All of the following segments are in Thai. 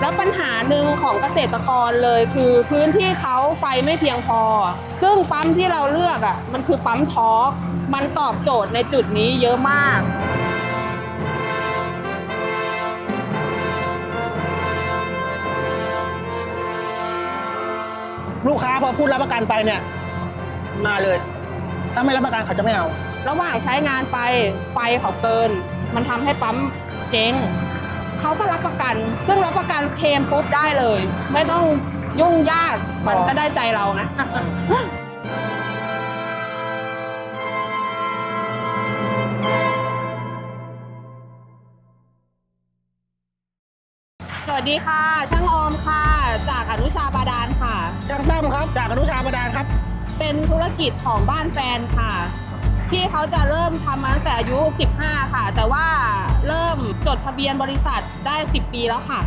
แล้วปัญหาหนึ่งของเกษตรกรเลยคือพื้นที่เขาไฟไม่เพียงพอ ซึ่งปั๊มที่เราเลือกอะมันคือปั๊มทอร์กมันตอบโจทย์ในจุดนี้เยอะมากลูกค้าพอพูดรับประกันไปเนี่ยมาเลย ถ้าไม่รับประกันเขาจะไม่เอา ระหว่างใช้งานไปไฟเขาเกิน มันทำให้ปั๊มเจ๊ง เขาก็รับประกัน ซึ่งรับประกันเคลมปุ๊บได้เลย ไม่ต้องยุ่งยากมันก็ได้ใจเรานะสวัสดีค่ะ ช่างออมค่ะ จากอนุชาบาดาลค่ะจ้างตั้มครับ จากอนุชาประดานครับ เป็นธุรกิจของบ้านแฟนค่ะ พี่เขาจะเริ่มทำมาตั้งแต่อายุ 15 ค่ะ แต่ว่าเริ่มจดทะเบียนบริษัทได้ 10 ปีแล้วค่ะ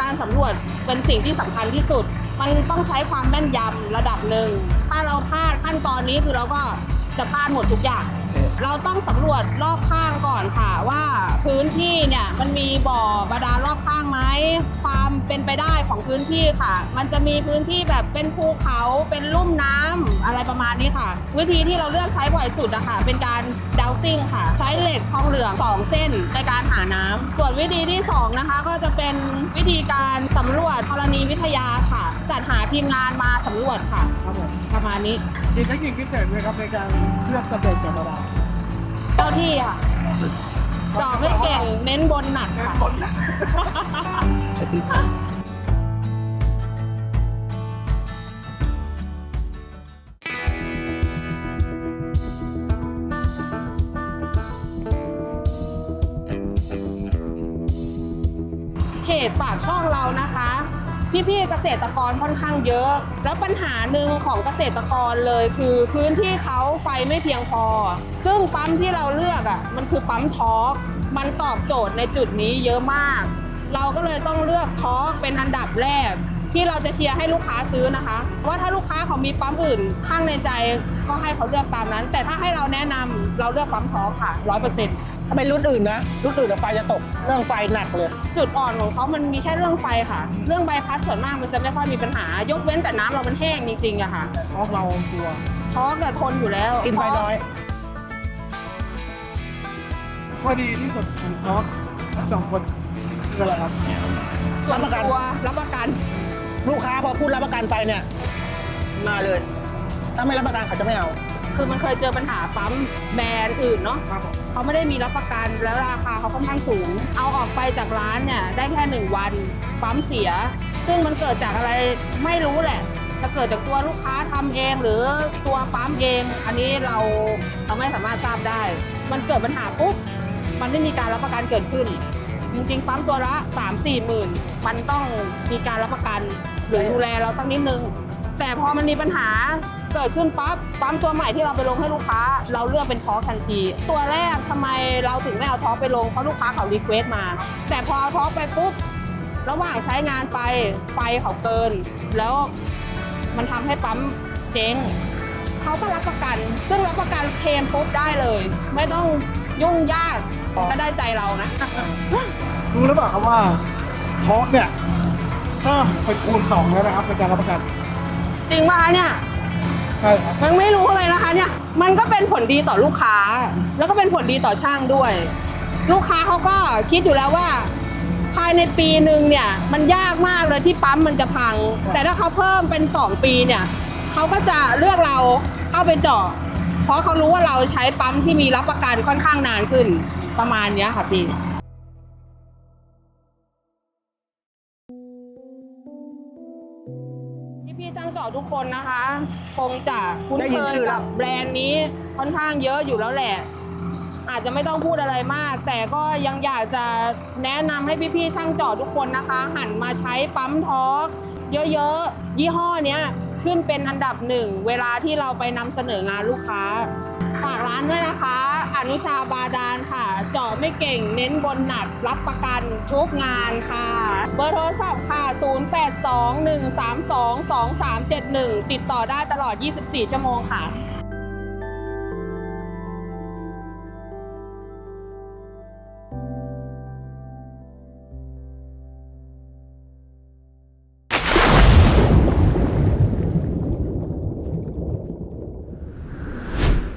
การสำรวจเป็นสิ่งที่สำคัญที่สุด มันต้องใช้ความแม่นยำระดับหนึ่ง ถ้าเราพลาดขั้นตอนนี้คือเราก็จะพลาดหมดทุกอย่าง เราต้องสำรวจรอบข้างก่อนค่ะ ว่าพื้นที่เนี่ยมันมีบ่อบาดาลรอบข้างไหมความเป ของพื้นที่ค่ะ มันจะมีพื้นที่แบบเป็นภูเขาเป็นลุ่มน้ำอะไรประมาณนี้ค่ะ วิธีที่เราเลือกใช้บ่อยสุดอะค่ะ เป็นการดาวซิ่งค่ะ ใช้เหล็กทองเหลืองสองเส้นในการหาน้ำส่วนวิธีที่สองนะคะ ก็จะเป็นวิธีการสำรวจธรณีวิทยาค่ะ จัดหาทีมงานมาสำรวจค่ะครับผมประมาณนี้มีเทคนิคพิเศษไหมครับในการเลือกสเปนจากบาดาลเจ้าที่ค่ะเจาะไม่เก่งเน้นบนหนักค่ะ ตปากช่องเรานะคะ พี่ๆเกษตรกรค่อนข้างเยอะ แล้วปัญหาหนึ่งของเกษตรกรเลยคือพื้นที่เขาไฟไม่เพียงพอ ซึ่งปั๊มที่เราเลือกอะมันคือปั๊มทอร์กมันตอบโจทย์ในจุดนี้เยอะมาก เราก็เลยต้องเลือกทอร์กเป็นอันดับแรกที่เราจะเชียร์ให้ลูกค้าซื้อนะคะ ว่าถ้าลูกค้าเขามีปั๊มอื่น ข้างในใจก็ให้เขาเลือกตามนั้น แต่ถ้าให้เราแนะนำเราเลือกปั๊มทอร์กค่ะร้อยเปอร์เซ็นต์ ถ้าเป็นรุ่นอื่นนะ รุ่นอื่นอะไฟจะตก เรื่องไฟหนักเลย จุดอ่อนของเขามันมีแค่เรื่องไฟค่ะ เรื่องใบพัดส่วนมากมันจะไม่ค่อยมีปัญหา ยกเว้นแต่น้ำเรามันแห้งจริงๆอะค่ะเพราะเราชัวร์ท้อกับทนอยู่แล้วกินไฟน้อย ข้อดีที่สุดของเขาทั้งสองคนคืออะไรครับ ส่วนรับประกัน ตัวรับประกัน ลูกค้าพอพูดรับประกันไปเนี่ย มาเลย ถ้าไม่รับประกันเขาจะไม่เอา คือมันเคยเจอปัญหาปั๊มแบรนด์อื่นเนาะครับผมเขาไม่ได้มีรับประกันแล้วราคาเขาค่อนข้างสูง เอาออกไปจากร้านเนี่ยได้แค่หนึ่งวันปั๊มเสีย ซึ่งมันเกิดจากอะไรไม่รู้แหละจะเกิดจากตัวลูกค้าทำเองหรือตัวปั๊มเอง อันนี้เราเราไม่สามารถทราบได้ มันเกิดปัญหาปุ๊บมันไม่มีการรับประกันเกิดขึ้น จริงๆปั๊มตัวละ 3 4หมื่นมันต้องมีการรับประกันหรือดูแลเราสักนิดนึง แต่พอมันมีปัญหา เกิดขึ้นปั๊บปั๊มตัวใหม่ที่เราไปลงให้ลูกค้า เราเลือกเป็นท็อปทันที ตัวแรกทำไมเราถึงไม่เอาท็อปไปลงเพราะลูกค้าเขารีเควสต์มา แต่พอเอาท็อปไปปุ๊บระหว่างใช้งานไปไฟเขาเกิน แล้วมันทำให้ปั๊มเจ๊งเขาก็รับประกัน ซึ่งรับประกันเคลมปุ๊บได้เลย ไม่ต้องยุ่งยากก็ได้ใจเรานะรู้หรือเปล่าครับว่าทอร์กเนี่ยเพิ่มเป็นคูณสองแล้วนะครับในการรับประกัน จริงป่ะคะเนี่ย ใช่ครับมันไม่รู้เลยนะคะเนี่ยมันก็เป็นผลดีต่อลูกค้า แล้วก็เป็นผลดีต่อช่างด้วย ลูกค้าเขาก็คิดอยู่แล้วว่า ภายในปีหนึ่งเนี่ยมันยากมากเลยที่ปั๊มมันจะพัง แต่ถ้าเขาเพิ่มเป็น 2 ปีเนี่ยเขาก็จะเลือกเราเข้าไปเจาะเพราะเขารู้ว่าเราใช้ปั๊มที่มีรับประกันค่อนข้างนานขึ้นประมาณนี้ค่ะพี่ พี่ๆช่างเจาะทุกคนนะคะ คงจะคุ้นได้ยิเคนยชื่อแล้กัว บแบรนด์นี้ค่อนข้างเยอะอยู่แล้วแหละ อาจจะไม่ต้องพูดอะไรมาก แต่ก็ยังอยากจะแนะนำให้พี่ๆช่างเจาะทุกคนนะคะ หันมาใช้ปั๊มทอร์กเยอะๆ ยี่ห้อเนี้ยขึ้นเป็นอันดับหนึ่ง เวลาที่เราไปนำเสนองานลูกค้า ฝากร้านด้วยนะคะ อนุชาบาดาลค่ะเจาะ ไม่เก่ง เน้นบนหนักรับประกันทุกงานค่ะ เบอร์โทรศัพท์ค่ะ 0821322371 ติดต่อได้ตลอด 24 ชั่วโมงค่ะ